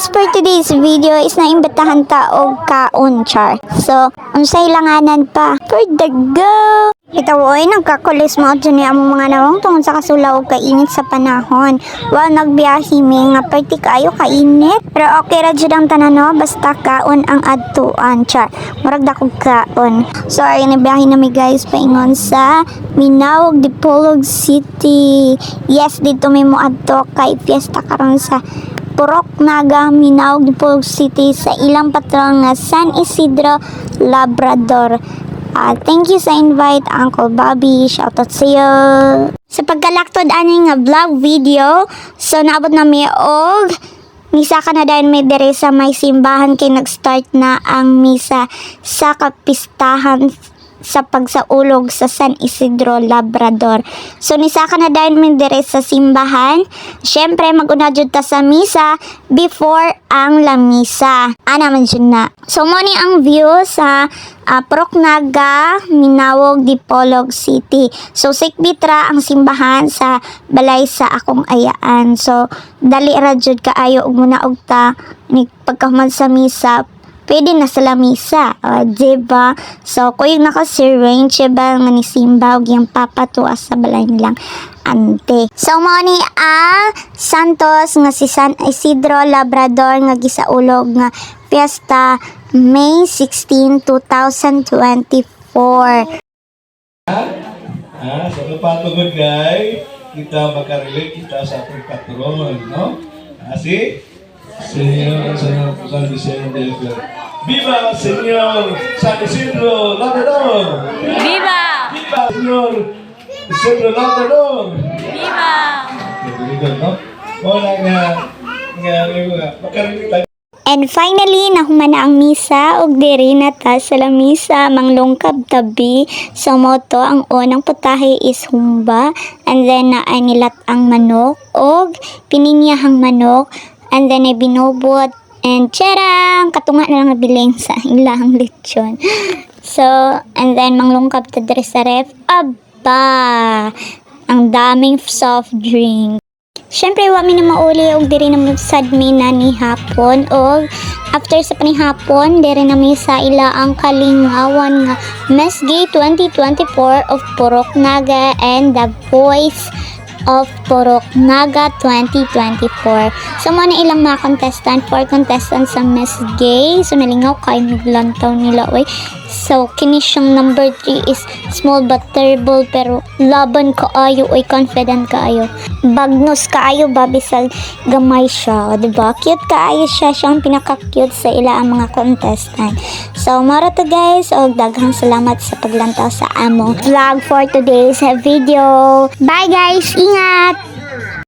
guys, for today's video is naimbitahan ta og kaon char. So, unsay langanan pa for the go. Ito oy, nagkakulis mo dyan ni among mga nawang tungod sa kasulaw og kainit sa panahon. Well, nagbiyahe mi nga perti kayo kainit. Pero okay ra jud ang tanan no, basta kaon ang adtuan char. Murag dakog kaon. So, ay nabiyahe na mi guys paingon sa Minawag Dipolog City. Yes, dito may mo adto kay fiesta karon sa Purok Naga, Minawag, Dipolog City sa ilang patron nga San Isidro, Labrador. Ah, thank you sa invite, Uncle Bobby. Shoutout sa iyo. Sa pagkalaktod ani nga vlog video, so naabot na mi og Misa ka na dahil may dere sa may simbahan kay nag-start na ang misa sa kapistahan sa pagsaulog sa San Isidro, Labrador. So, nisa ka na dahil dere sa simbahan. Siyempre, mag-una jud ta sa misa before ang lamisa. Ana man jud na. So, mo ni ang view sa uh, Proknaga, Minawog, Dipolog City. So, Sikbitra ang simbahan sa balay sa akong ayaan. So, dali ra jud kaayo og muna og ta ni pagkahuman sa misa pwede na sa lamisa, o, diba? So, kung yung naka-syringe, ba, nga ni Simba, og yung papatuas sa balay nilang ante. So, mo ni ang Santos, nga si San Isidro Labrador, nga gisaulog nga fiesta May 16, 2024. Ah, sa napatugod guys, kita makarelate kita sa ating patron, no? Ah, si Senyor San Vicente. Viva Senyor San Isidro Labrador! ¡Viva! Viva Senyor Isidro Labrador! ¡Viva! Good, no? Wala nga, nga, nga, tayo. And finally, nahuman na ang misa ug diri na ta sa lamisa manglungkab tabi sa moto ang unang putahe is humba and then na ay nilat ang manok og pininyahang manok and then ay binubot and charang katunga na lang nabiling sa ilang lechon. So, and then manglungkab ta diri sa ref. Aba! Ang daming soft drink. Siyempre, wa mi na mauli og diri na sad mi na ni hapon og after sa panihapon diri na mi sa ila ang kalingawan nga Mesgay 2024 of Purok Naga and the Voice of Purok Naga 2024. So, mo na ilang mga contestant, four contestants sa Miss Gay. So, nalingaw kayo naglantaw nila. Oy. So, kini siyang number 3 is small but terrible pero laban kaayo oy confident kaayo. Bagnos kaayo babisal gamay siya, 'di ba? Cute kaayo siya, siyang pinaka-cute sa ila ang mga contestant. So, mara to guys, og daghang salamat sa paglantaw sa amo vlog for today's video. Bye guys, ingat.